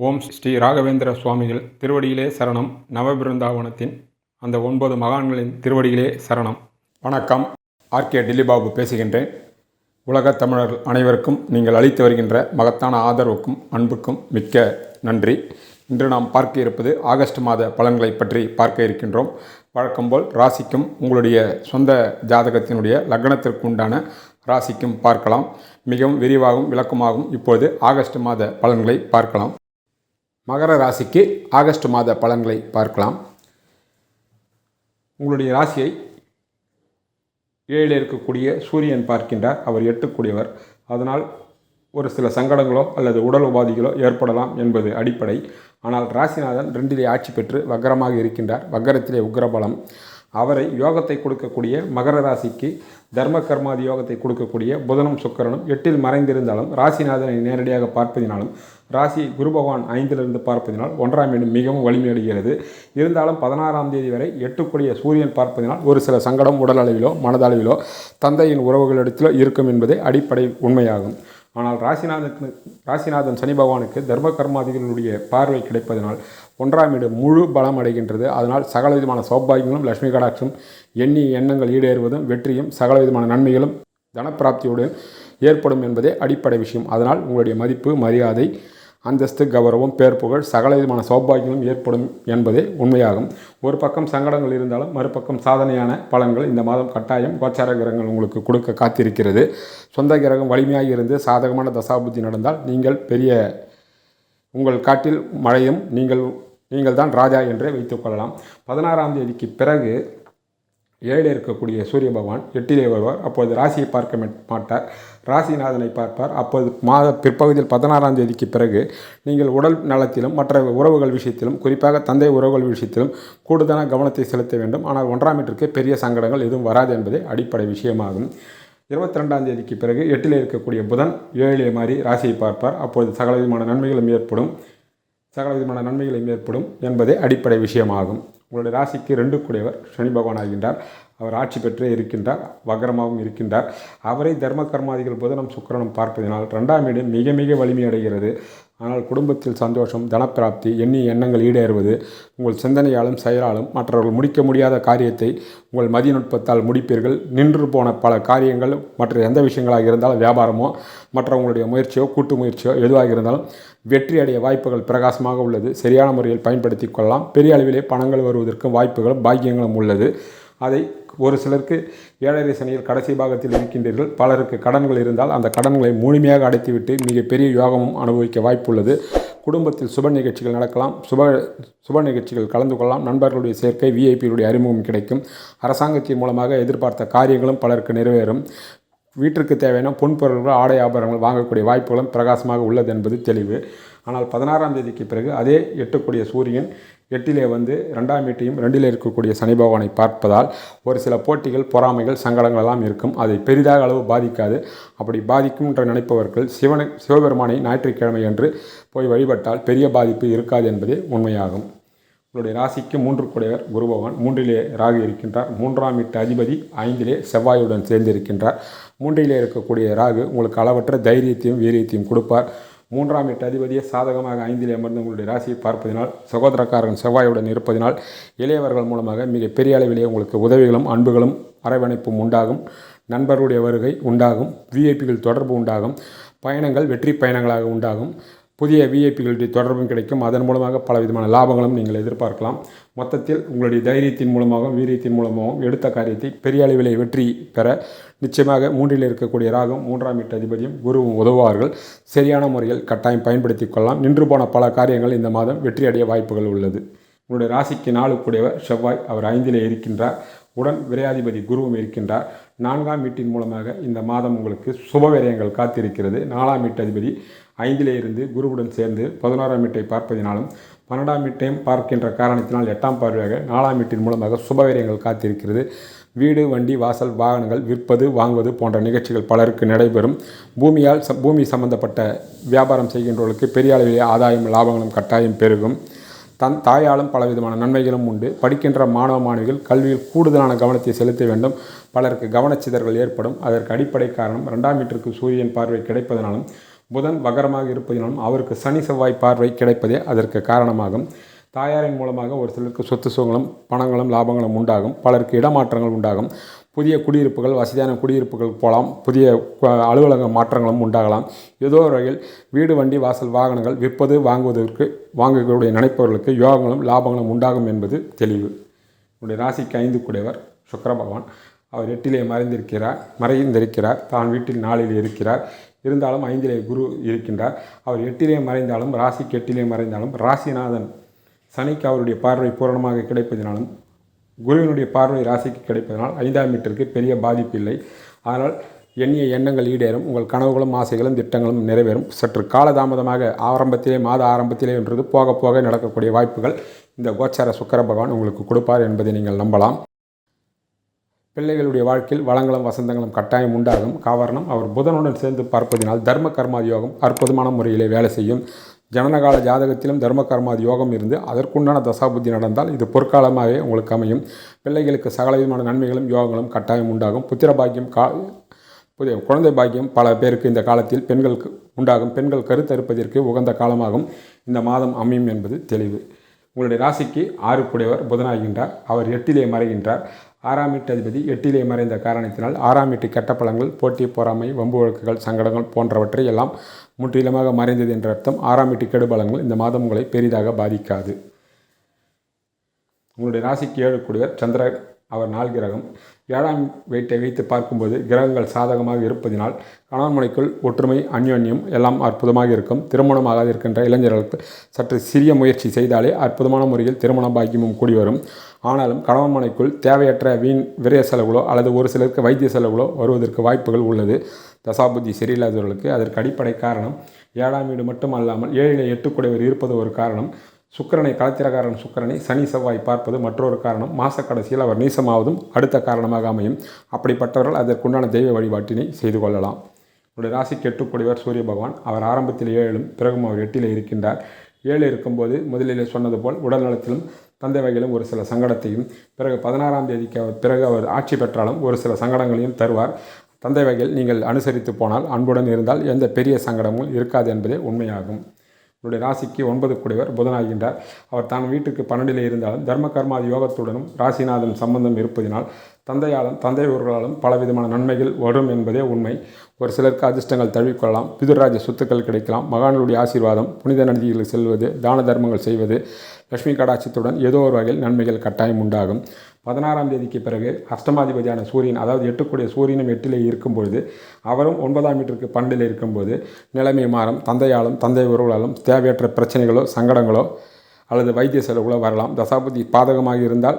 ஓம் ஸ்ரீ ராகவேந்திர சுவாமிகள் திருவடியிலே சரணம். நவபிருந்தாவனத்தின் அந்த ஒன்பது மகான்களின் திருவடியிலே சரணம். வணக்கம். ஆர்கே டில்லிபாபு பேசுகின்றேன். உலகத் தமிழர் அனைவருக்கும் நீங்கள் அளித்து வருகின்ற மகத்தான ஆதரவுக்கும் அன்புக்கும் மிக்க நன்றி. இன்று நாம் பார்க்க இருப்பது ஆகஸ்ட் மாத பலன்களை பற்றி பார்க்க இருக்கின்றோம். வழக்கம்போல் ராசிக்கும் உங்களுடைய சொந்த ஜாதகத்தினுடைய லக்னத்திற்கு உண்டான ராசிக்கும் பார்க்கலாம். மிகவும் விரிவாகவும் விளக்கமாகவும் இப்பொழுது ஆகஸ்ட் மாத பலன்களை பார்க்கலாம். மகர ராசிக்கு ஆகஸ்ட் மாத பலன்களை பார்க்கலாம். உங்களுடைய ராசியை ஏழில் இருக்கக்கூடிய சூரியன் பார்க்கின்றார். அவர் எட்டுக்கூடியவர். அதனால் ஒரு சில சங்கடங்களோ அல்லது உடல் உபாதிகளோ ஏற்படலாம் என்பது அடிப்படை. ஆனால் ராசிநாதன் ரெண்டிலே ஆட்சி பெற்று வக்கரமாக இருக்கின்றார். வக்கரத்திலே உக்ரபலம். அவரை யோகத்தை கொடுக்கக்கூடிய மகர ராசிக்கு தர்ம கர்மாதி யோகத்தை கொடுக்கக்கூடிய புதனும் சுக்கரனும் எட்டில் மறைந்திருந்தாலும் ராசிநாதனை நேரடியாக பார்ப்பதினாலும் ராசி குரு பகவான் ஐந்திலிருந்து பார்ப்பதினால் ஒன்றாம் இடம் மிகவும் வலிமையடைகிறது. இருந்தாலும் பதினாறாம் தேதி வரை எட்டுக்குடிய சூரியன் பார்ப்பதினால் ஒரு சில சங்கடம் உடல் அளவிலோ மனதளவிலோ தந்தையின் உறவுகளிடத்திலோ இருக்கும் என்பதே அடிப்படை உண்மையாகும். ஆனால் ராசிநாதனுக்கு ராசிநாதன் சனி பகவானுக்கு தர்ம கர்மாதிகளுடைய பார்வை கிடைப்பதனால் ஒன்றாம் வீடு முழு பலம் அடைகின்றது. அதனால் சகல விதமான சௌபாகியங்களும் லட்சுமி கடாட்சும் எண்ணி எண்ணங்கள் ஈடேறுவதும் வெற்றியும் சகல விதமான நன்மைகளும் தனப்பிராப்தியுடன் ஏற்படும் என்பதே அடிப்படை விஷயம். அதனால் உங்களுடைய மதிப்பு மரியாதை அந்தஸ்து கௌரவம் பேர் புகழ் சகல விதமான சௌபாகியங்களும் ஏற்படும் என்பதே உண்மையாகும். ஒரு பக்கம் சங்கடங்கள் இருந்தாலும் மறுபக்கம் சாதனையான பலன்கள் இந்த மாதம் கட்டாயம் கோச்சார கிரகங்கள் உங்களுக்கு கொடுக்க காத்திருக்கிறது. சொந்த கிரகம் வலிமையாக இருந்து சாதகமான தசாபுத்தி நடந்தால் நீங்கள் பெரிய உங்கள் காட்டில் மழையும் நீங்கள் நீங்கள் தான் ராஜா என்றே வைத்துக்கொள்ளலாம் பதினாறாம் தேதிக்கு பிறகு ஏழில் இருக்கக்கூடிய சூரிய பகவான் எட்டிலே வருவார். அப்போது ராசியை பார்க்க மாட்டார். ராசிநாதனை பார்ப்பார். அப்போது மாத பிற்பகுதியில் பதினாறாம் தேதிக்கு பிறகு நீங்கள் உடல் நலத்திலும் மற்ற உறவுகள் விஷயத்திலும் குறிப்பாக தந்தை உறவுகள் விஷயத்திலும் கூடுதலான கவனத்தை செலுத்த வேண்டும். ஆனால் ஒன்றாம் மீட்டருக்கு பெரிய சங்கடங்கள் எதுவும் வராது என்பதே அடிப்படை விஷயமாகும். இருபத்தி ரெண்டாம் தேதிக்கு பிறகு எட்டில் இருக்கக்கூடிய புதன் ஏழிலே மாறி ராசியை பார்ப்பார். அப்போது சகல விதமான நன்மைகளும் ஏற்படும். சகல விதமான நன்மைகளும் ஏற்படும் என்பதே அடிப்படை விஷயமாகும். உங்களுடைய ராசிக்கு ரெண்டு கூடியவர் சனி பகவான் ஆகின்றார். அவர் ஆட்சி பெற்றே இருக்கின்றார் வக்ரமாகவும் இருக்கின்றார். அவரை தர்ம கர்மாதிகள் புதனம் சுக்கரனும் பார்ப்பதினால் ரெண்டாம் இடம் மிக மிக வலிமையடைகிறது ஆனால் குடும்பத்தில் சந்தோஷம் தனப்பிராப்தி எண்ணி எண்ணங்கள் ஈடேறுவது உங்கள் சிந்தனையாலும் செயலாலும் மற்றவர்கள் முடிக்க முடியாத காரியத்தை உங்கள் மதிநுட்பத்தால் முடிப்பீர்கள். நின்று போன பல காரியங்கள் மற்ற எந்த விஷயங்களாக இருந்தாலும் வியாபாரமோ மற்றவங்களுடைய முயற்சியோ கூட்டு முயற்சியோ எதுவாக இருந்தாலும் வெற்றி அடைய வாய்ப்புகள் பிரகாசமாக உள்ளது. சரியான முறையில் பயன்படுத்தி கொள்ளலாம். பெரிய அளவிலே பணங்கள் வருவதற்கும் வாய்ப்புகளும் பாக்கியங்களும் உள்ளது. அதை ஒரு சிலருக்கு ஏழரை சனியில் கடைசி பாகத்தில் இருக்கின்றீர்கள். பலருக்கு கடன்கள் இருந்தால் அந்த கடன்களை முழுமையாக அடைத்துவிட்டு மிகப்பெரிய யோகமும் அனுபவிக்க வாய்ப்புள்ளது. குடும்பத்தில் சுப நிகழ்ச்சிகள் நடக்கலாம். சுப சுப நிகழ்ச்சிகள் கலந்து கொள்ளலாம். நண்பர்களுடைய சேர்க்கை விஐபியுடைய அறிமுகம் கிடைக்கும். அரசாங்கத்தின் மூலமாக எதிர்பார்த்த காரியங்களும் பலருக்கு நிறைவேறும். வீட்டிற்கு தேவையான பொன்பொருள்கள் ஆடை ஆபரணங்கள் வாங்கக்கூடிய வாய்ப்புகளும் பிரகாசமாக உள்ளது என்பது தெளிவு. ஆனால் பதினாறாம் தேதிக்கு பிறகு அதே எட்டக்கூடிய சூரியன் எட்டிலே வந்து ரெண்டாம் வீட்டையும் ரெண்டில் இருக்கக்கூடிய சனி பகவானை பார்ப்பதால் ஒரு சில போட்டிகள் பொறாமைகள் சங்கடங்கள் எல்லாம் இருக்கும். அதை பெரிதாக அளவு பாதிக்காது. அப்படி பாதிக்கும் என்று நினைப்பவர்கள் சிவனை சிவபெருமானை ஞாயிற்றுக்கிழமை என்று போய் வழிபட்டால் பெரிய பாதிப்பு இருக்காது என்பதே உண்மையாகும். உங்களுடைய ராசிக்கு மூன்று கூடையவர் குரு பகவான் மூன்றிலே ராகு இருக்கின்றார். மூன்றாம் வீட்டு அதிபதி ஐந்திலே செவ்வாயுடன் சேர்ந்திருக்கின்றார். மூன்றிலே இருக்கக்கூடிய ராகு உங்களுக்கு அளவற்ற தைரியத்தையும் வீரியத்தையும் கொடுப்பார். மூன்றாம் எட்டு அதிபதியை சாதகமாக ஐந்திலே அமர்ந்து உங்களுடைய ராசியை பார்ப்பதினால் சகோதரக்காரன் செவ்வாயுடன் இருப்பதினால் இளையவர்கள் மூலமாக மிக பெரிய அளவிலே உங்களுக்கு உதவிகளும் அன்புகளும் அரவணைப்பும் உண்டாகும். நண்பர்களுடைய வருகை உண்டாகும். விஐபிகள் தொடர்பு உண்டாகும். பயணங்கள் வெற்றி பயணங்களாக உண்டாகும். புதிய விஐபிகளுடைய தொடர்பும் கிடைக்கும். அதன் மூலமாக பல விதமான லாபங்களும் நீங்கள் எதிர்பார்க்கலாம். மொத்தத்தில் உங்களுடைய தைரியத்தின் மூலமாகவும் வீரியத்தின் மூலமாகவும் எடுத்த காரியத்தை பெரிய அளவிலே வெற்றி பெற நிச்சயமாக மூன்றில் இருக்கக்கூடிய ராகம் மூன்றாம் வீட்டு அதிபதியும் குருவும் உதவுவார்கள். சரியான முறையில் கட்டாயம் பயன்படுத்தி கொள்ளலாம். நின்று போன பல காரியங்கள் இந்த மாதம் வெற்றி அடைய வாய்ப்புகள் உள்ளது. உங்களுடைய ராசிக்கு நாளுக்குடையவர் செவ்வாய் அவர் ஐந்திலே இருக்கின்றார். உடன் விரையாதிபதி குருவும் இருக்கின்றார். நான்காம் வீட்டின் மூலமாக இந்த மாதம் உங்களுக்கு சுப விரயங்கள் காத்திருக்கிறது. நாலாம் வீட்டு அதிபதி ஐந்திலே இருந்து குருவுடன் சேர்ந்து பதினோராம் வீட்டை பார்ப்பதினாலும் பன்னெண்டாம் வீட்டையும் பார்க்கின்ற காரணத்தினால் எட்டாம் பார்வையாக நாலாம் வீட்டின் மூலமாக சுபவீரியங்கள் காத்திருக்கிறது. வீடு வண்டி வாசல் வாகனங்கள் விற்பது வாங்குவது போன்ற நிகழ்ச்சிகள் பலருக்கு நடைபெறும். பூமியால் பூமி சம்பந்தப்பட்ட வியாபாரம் செய்கின்றவர்களுக்கு பெரிய அளவிலே ஆதாயம் லாபங்களும் கட்டாயம் பெருகும். தன் தாயாலும் பலவிதமான நன்மைகளும் உண்டு. படிக்கின்ற மாணவ மாணவிகள் கல்வியில் கூடுதலான கவனத்தை செலுத்த வேண்டும். பலருக்கு கவனச்சிதறல் ஏற்படும். அதற்கு அடிப்படை காரணம் ரெண்டாம் மீட்டருக்கு சூரியன் பார்வை கிடைப்பதனாலும் புதன் வகரமாக இருப்பதினாலும் அவருக்கு சனி செவ்வாய் பார்வை கிடைப்பதே அதற்கு காரணமாகும். தாயாரின் மூலமாக ஒரு சிலருக்கு சொத்து சுகங்களும் பணங்களும் லாபங்களும் உண்டாகும். பலருக்கு இடமாற்றங்கள் உண்டாகும். புதிய குடியிருப்புகள் வசதியான குடியிருப்புகள் போகலாம் புதிய அலுவலக மாற்றங்களும் உண்டாகலாம். ஏதோ ஒரு வகையில் வீடு வண்டி வாசல் வாகனங்கள் விற்பது வாங்குவதற்கு வாங்கக்கூடிய நினைப்பவர்களுக்கு யோகங்களும் லாபங்களும் உண்டாகும் என்பது தெளிவு. என்னுடைய ராசிக்கு ஐந்து கூடியவர் சுக்கர பகவான். அவர் எட்டிலே மறைந்திருக்கிறார் மறைந்திருக்கிறார். தான் வீட்டில் நாளில் இருக்கிறார். இருந்தாலும் ஐந்திலே குரு இருக்கின்றார். அவர் எட்டிலே மறைந்தாலும் ராசிக்கு எட்டிலே மறைந்தாலும் ராசிநாதன் சனிக்கு அவருடைய பார்வை பூரணமாக கிடைப்பதினாலும் குருவினுடைய பார்வை ராசிக்கு கிடைப்பதனால் ஐந்தாம் வீட்டிற்கு பெரிய பாதிப்பு இல்லை. ஆனால் எண்ணிய எண்ணங்கள் ஈடேறும். உங்கள் கனவுகளும் ஆசைகளும் திட்டங்களும் நிறைவேறும். சற்று காலதாமதமாக ஆரம்பத்திலே மாத ஆரம்பத்திலே என்றது போக போக நடக்கக்கூடிய வாய்ப்புகள். இந்த கோச்சார சுக்கர பகவான் உங்களுக்கு கொடுப்பார் என்பதை நீங்கள் நம்பலாம். பிள்ளைகளுடைய வாழ்க்கையில் வளங்களும் வசந்தங்களும் கட்டாயம் உண்டாகும். காரணம் அவர் புதனுடன் சேர்ந்து பார்ப்பதினால் தர்ம கர்மாதி யோகம் அற்புதமான முறையிலே வேலை செய்யும். ஜனனகால ஜாதகத்திலும் தர்ம கர்மாதி யோகம் இருந்து அதற்குண்டான தசாபுத்தி நடந்தால் இது பொற்காலமாகவே உங்களுக்கு அமையும். பிள்ளைகளுக்கு சகலவிதமான நன்மைகளும் யோகங்களும் கட்டாயம் உண்டாகும். புத்திர பாக்கியம் கா புதிய குழந்தை பாக்கியம் பல பேருக்கு இந்த காலத்தில் பெண்களுக்கு உண்டாகும். பெண்கள் கருத்தறுப்பதற்கு உகந்த காலமாகும். இந்த மாதம் அமையும் என்பது தெளிவு. உங்களுடைய ராசிக்கு ஆறு கூடியவர் புதனாகின்றார். அவர் எட்டிலே மறைகின்றார். ஆறாம் வீட்டு அதிபதி எட்டிலே மறைந்த காரணத்தினால் ஆறாம் வீட்டு கெட்ட பலங்கள் போட்டி பொறாமை வம்பு வழக்குகள் சங்கடங்கள் போன்றவற்றை எல்லாம் முற்றிலுமாக மறைந்தது என்ற அர்த்தம். ஆறாம் வீட்டு கெடுபலங்கள் இந்த மாதம் உங்களை பெரிதாக பாதிக்காது. உங்களுடைய ராசிக்கு ஏழு கூடியவர் சந்திரன் அவர் நாள் கிரகம். ஏழாம் வீட்டை வைத்து பார்க்கும்போது கிரகங்கள் சாதகமாக இருப்பதினால் கணவன்மனைக்குள் ஒற்றுமை அந்யோன்யம் எல்லாம் அற்புதமாக இருக்கும். திருமணமாகாது இருக்கின்ற இளைஞர்களுக்கு சற்று சிறிய முயற்சி செய்தாலே அற்புதமான முறையில் திருமண பாக்கியமும் கூடி வரும். ஆனாலும் கணவன் மனைக்குள் தேவையற்ற வீண் விரய செலவுகளோ அல்லது ஒரு சிலருக்கு வைத்திய செலவுகளோ வருவதற்கு வாய்ப்புகள் உள்ளது. தசாபுத்தி சரியில்லாதவர்களுக்கு அதற்கு அடிப்படை காரணம் ஏழாம் வீடு மட்டும் அல்லாமல் ஏழிலே எட்டுக்குடையவர் இருப்பது ஒரு காரணம். சுக்கிரனை கலத்திரக்காரன் சுக்கிரனை சனி செவ்வாய் பார்ப்பது மற்றொரு காரணம். மாத கடைசியில் அவர் நீசமாவதும் அடுத்த காரணமாக அமையும். அப்படிப்பட்டவர்கள் அதற்குண்டான தெய்வ வழிபாட்டினை செய்து கொள்ளலாம். உங்களுடைய ராசி கெட்டுக்கூடியவர் சூரிய பகவான். அவர் ஆரம்பத்தில் ஏழும் பிறகும் அவர் எட்டில் இருக்கின்றார். ஏழு இருக்கும்போது முதலிலே சொன்னது போல் உடல் நலத்திலும் தந்தை வகையிலும் ஒரு சில சங்கடத்தையும் பிறகு பதினாறாம் தேதிக்கு அவர் பிறகு அவர் ஆட்சி பெற்றாலும் ஒரு சில சங்கடங்களையும் தருவார். தந்தை வகையில் நீங்கள் அனுசரித்து போனால் அன்புடன் இருந்தால் எந்த பெரிய சங்கடமும் இருக்காது என்பதே உண்மையாகும். இவருடைய ராசிக்கு ஒன்பது கூடியவர் புதனாகின்றார். அவர் தான் வீட்டுக்கு பன்னெண்டிலே இருந்தாலும் தர்ம கர்மாதி யோகத்துடனும் ராசிநாதன் சம்பந்தம் இருப்பதினால் தந்தையாலும் தந்தையூர்களாலும் பலவிதமான நன்மைகள் வரும் என்பதே உண்மை. ஒரு சிலருக்கு அதிர்ஷ்டங்கள் தழுவிக்கொள்ளலாம் பிதுராஜ சொத்துக்கள் கிடைக்கலாம் மகான்களுடைய ஆசீர்வாதம் புனித நதிகளுக்கு செல்வது தான தர்மங்கள் செய்வது லட்சுமி கடாட்சத்துடன் ஏதோ ஒரு வகையில் நன்மைகள் கட்டாயம் உண்டாகும். பதினாறாம் தேதிக்கு பிறகு அஷ்டமாதிபதியான சூரியன் அதாவது எட்டுக்கூடிய சூரியனும் எட்டிலே இருக்கும் பொழுது அவரும் ஒன்பதாம் வீட்டிற்கு பன்னெண்டில் இருக்கும்போது நிலைமை மாறும். தந்தையாலும் தந்தை உறவுகளாலும் தேவையற்ற பிரச்சனைகளோ சங்கடங்களோ அல்லது வைத்திய செலவுகளோ வரலாம். தசாபதி பாதகமாக இருந்தால்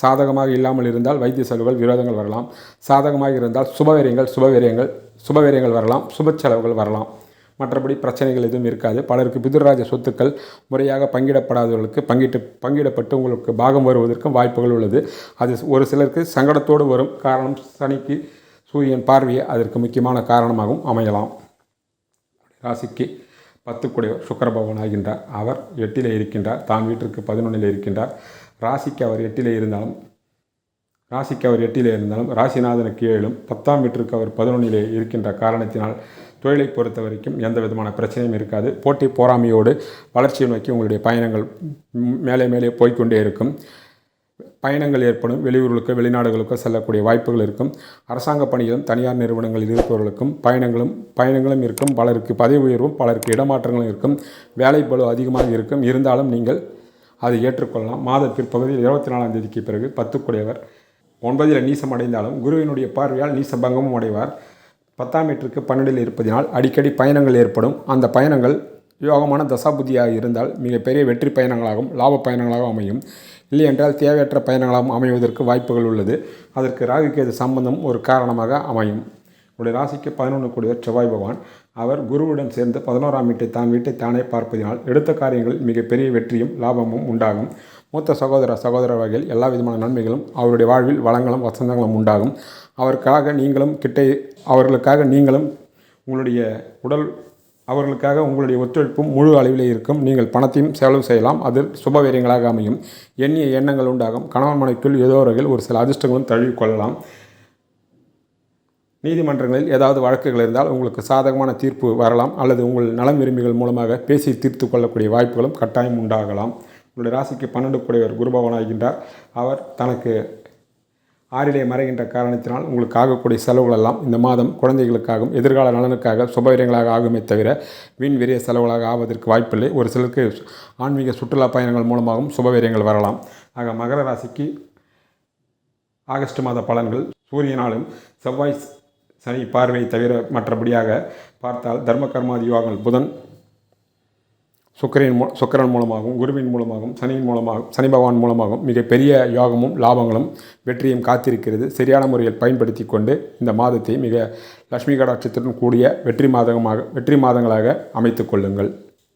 சாதகமாக இல்லாமல் இருந்தால் வைத்திய செலவுகள் விரோதங்கள் வரலாம். சாதகமாக இருந்தால் சுபவீரியங்கள் சுபவீரியங்கள் சுபவீரியங்கள் வரலாம். சுப செலவுகள் வரலாம். மற்றபடி பிரச்சனைகள் எதுவும் இருக்காது. பலருக்கு பிதுராஜ சொத்துக்கள் முறையாக பங்கிடப்படாதவர்களுக்கு பங்கிட்டு பங்கிடப்பட்டு உங்களுக்கு பாகம் வருவதற்கும் வாய்ப்புகள் உள்ளது. அது ஒரு சிலருக்கு சங்கடத்தோடு வரும். காரணம் சனிக்கு சூரியன் பார்வையே அதற்கு முக்கியமான காரணமாகவும் அமையலாம். ராசிக்கு பத்துக்குடையவர் சுக்கர பகவான் ஆகின்றார். அவர் எட்டிலே இருக்கின்றார். தான் வீட்டிற்கு பதினொன்றில் இருக்கின்றார். ராசிக்கு அவர் எட்டிலே இருந்தாலும் ராசிக்கு அவர் எட்டிலே இருந்தாலும் ராசிநாதனுக்கு ஏழும் பத்தாம் வீட்டிற்கு அவர் பதினொன்றிலே இருக்கின்ற காரணத்தினால் தொழிலை பொறுத்த வரைக்கும் எந்த விதமான பிரச்சனையும் இருக்காது. போட்டி போராமையோடு வளர்ச்சியை நோக்கி உங்களுடைய பயணங்கள் மேலே மேலே போய்க்கொண்டே இருக்கும். பயணங்கள் ஏற்படும் வெளியூர்களுக்கு வெளிநாடுகளுக்கோ செல்லக்கூடிய வாய்ப்புகள் இருக்கும். அரசாங்க பணியிலும் தனியார் நிறுவனங்களில் இருப்பவர்களுக்கும் பயணங்களும் பயணங்களும் இருக்கும். பலருக்கு பதவி உயர்வும் பலருக்கு இடமாற்றங்களும் இருக்கும். வேலை பலு அதிகமாக இருக்கும். இருந்தாலும் நீங்கள் அதை ஏற்றுக்கொள்ளலாம். மாத பிற்பகுதியில் இருபத்தி நாலாம் தேதிக்கு பிறகு பத்துக்குடையவர். ஒன்பதில் நீசம் அடைந்தாலும் குருவினுடைய பார்வையால் நீசபங்கமும் அடைவார். பத்தாம் மீட்டருக்கு பன்னெண்டில் இருப்பதினால் அடிக்கடி பயணங்கள் ஏற்படும். அந்த பயணங்கள் யோகமான தசாபுதியாக இருந்தால் மிகப்பெரிய வெற்றி பயணங்களாகவும் லாப பயணங்களாகவும் அமையும். இல்லை என்றால் தேவையற்ற பயணங்களாகவும் அமைவதற்கு வாய்ப்புகள் உள்ளது. அதற்கு ராகுகேது சம்பந்தம் ஒரு காரணமாக அமையும். உடைய ராசிக்கு பதினொன்று கூடியவர் செவ்வாய் பகவான். அவர் குருவுடன் சேர்ந்து பதினோராம் வீட்டை தான் வீட்டை தானே பார்ப்பதினால் எடுத்த காரியங்களில் மிகப்பெரிய வெற்றியும் லாபமும் உண்டாகும். மூத்த சகோதர சகோதர வகையில் எல்லா விதமான நன்மைகளும் அவருடைய வாழ்வில் வளங்களும் வசந்தங்களும் உண்டாகும். அவருக்காக நீங்களும் கிட்டே அவர்களுக்காக நீங்களும் உங்களுடைய உடல் அவர்களுக்காக உங்களுடைய ஒத்துழைப்பும் முழு அளவிலே இருக்கும். நீங்கள் பணத்தையும் செலவு செய்யலாம். அது சுபவீரியங்களாக அமையும். எண்ணிய எண்ணங்கள் உண்டாகும். கணவன் மனைக்குள் ஏதோ வகையில் ஒரு சில அதிர்ஷ்டங்களும் தழுவிக்கொள்ளலாம். நீதிமன்றங்களில் ஏதாவது வழக்குகள் இருந்தால் உங்களுக்கு சாதகமான தீர்ப்பு வரலாம் அல்லது உங்கள் நலம் விரும்பிகள் மூலமாக பேசி தீர்த்து கொள்ளக்கூடிய வாய்ப்புகளும் கட்டாயம் உண்டாகலாம். உங்களுடைய ராசிக்கு பன்னெண்டு கூடியவர் குருபவனாகின்றார் அவர் தனக்கு ஆறிலே மறைகின்ற காரணத்தினால் உங்களுக்கு ஆகக்கூடிய செலவுகள் எல்லாம் இந்த மாதம் குழந்தைகளுக்காகவும் எதிர்கால நலனுக்காக சுபவிரயங்களாக ஆகுமே தவிர வீண் விரிய செலவுகளாக ஆவதற்கு வாய்ப்பில்லை. ஒரு சிலருக்கு ஆன்மீக சுற்றுலா பயணங்கள் மூலமாகவும் சுபவிரயங்கள் வரலாம். ஆக மகர ராசிக்கு ஆகஸ்ட் மாத பலன்கள் சூரியனாலும் செவ்வாய் சனி பார்வை தவிர மற்றபடியாக பார்த்தால் தர்ம கர்மாதி யோகங்கள் புதன் சுக்கரின் மூ சுக்கரன் மூலமாகவும் குருவின் மூலமாகவும் சனியின் மூலமாகவும் சனி பகவான் மூலமாகவும் மிகப்பெரிய யோகமும் லாபங்களும் வெற்றியும் காத்திருக்கிறது. சரியான முறையில் பயன்படுத்தி கொண்டு இந்த மாதத்தை மிக லக்ஷ்மி கடாட்சத்துடன் கூடிய வெற்றி மாதமாக வெற்றி மாதங்களாக அமைத்து கொள்ளுங்கள்.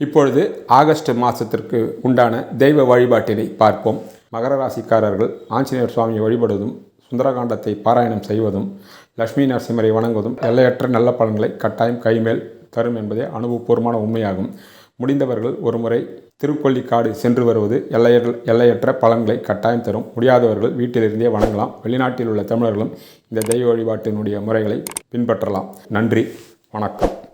இப்பொழுது ஆகஸ்ட் மாதத்திற்கு உண்டான தெய்வ வழிபாட்டினை பார்ப்போம். மகர ராசிக்காரர்கள் ஆஞ்சநேயர் சுவாமியை வழிபடுவதும் சுந்தரகாண்டத்தை பாராயணம் செய்வதும் லட்சுமி நரசிம்மரை வணங்குவதும் எல்லையற்ற நல்ல பலன்களை கட்டாயம் கைமேல் தரும் என்பதே அனுபவபூர்வமான உண்மையாகும். முடிந்தவர்கள் ஒருமுறை திருக்கொல்லிக்காடு சென்று வருவது எல்லையற்ற எல்லையற்ற பலன்களை கட்டாயம் தரும். முடியாதவர்கள் வீட்டிலிருந்தே வணங்கலாம். வெளிநாட்டில் உள்ள தமிழர்களும் இந்த தெய்வ வழிபாட்டினுடைய முறைகளை பின்பற்றலாம். நன்றி. வணக்கம்.